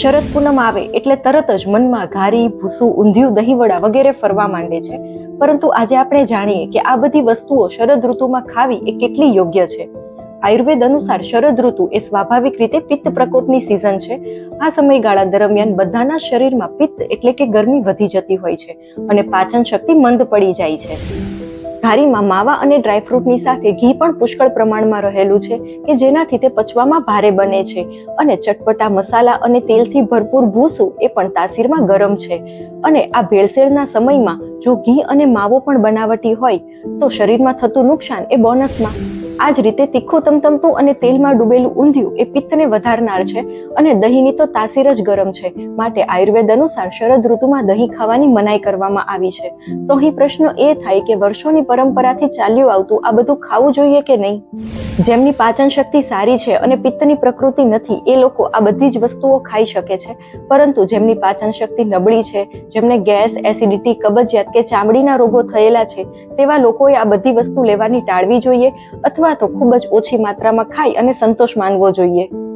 શરદ પૂનમ આવે એટલે તરત જ મનમાં ઘારી, ભૂસું, ઊંધિયું, દહીંવડા વગેરે ફરવા માંડે છે. પરંતુ આજે આપણે જાણીએ કે આ બધી વસ્તુઓ શરદ ઋતુમાં ખાવી એ કેટલી યોગ્ય છે. આયુર્વેદ અનુસાર શરદ ઋતુ એ સ્વાભાવિક રીતે પિત્ત પ્રકોપની સિઝન છે. આ સમયગાળા દરમિયાન બધાના શરીરમાં પિત્ત એટલે કે ગરમી વધી જતી હોય છે અને પાચન શક્તિ મંદ પડી જાય છે. ઘારીમાં માવા અને ડ્રાયફ્રૂટની સાથે ઘી પણ પુષ્કળ પ્રમાણમાં રહેલું છે કે જેનાથી તે પચવામાં ભારે બને છે. અને ચટપટા મસાલા અને તેલથી ભરપૂર ભૂસું એ પણ તાસીરમાં ગરમ છે. અને આ ભેળસેળના સમયમાં જો ઘી અને માવો પણ બનાવટી હોય, તો શરીરમાં થતું નુકસાન એ બોનસમાં. આ જ રીતે તીખું તમતમતું અને તેલમાં ડૂબેલું ઊંધિયું એ પિત્તને વધારનાર છે અને દહીંની તો તાસીર જ ગરમ છે. માટે આયુર્વેદ અનુસાર શરદ ઋતુમાં દહીં ખાવાની મનાઈ કરવામાં આવી છે. તો અહીં પ્રશ્ન એ થાય કે વર્ષોની પરંપરાથી ચાલ્યું આવતું આ બધું ખાવું જોઈએ કે નહીં? જેમની પાચન શક્તિ સારી છે અને પિત્તની પ્રકૃતિ નથી, એ લોકો આ બધી જ વસ્તુઓ ખાઈ શકે છે. પરંતુ જેમની પાચન શક્તિ નબળી છે, જેમને ગેસ, એસિડિટી, કબજિયાત કે ચામડીના રોગો થયેલા છે, તેવા લોકોએ આ બધી વસ્તુ લેવાની ટાળવી જોઈએ અથવા તો ખૂબ જ ઓછી માત્રામાં ખાઈ અને સંતોષ માનવો જોઈએ.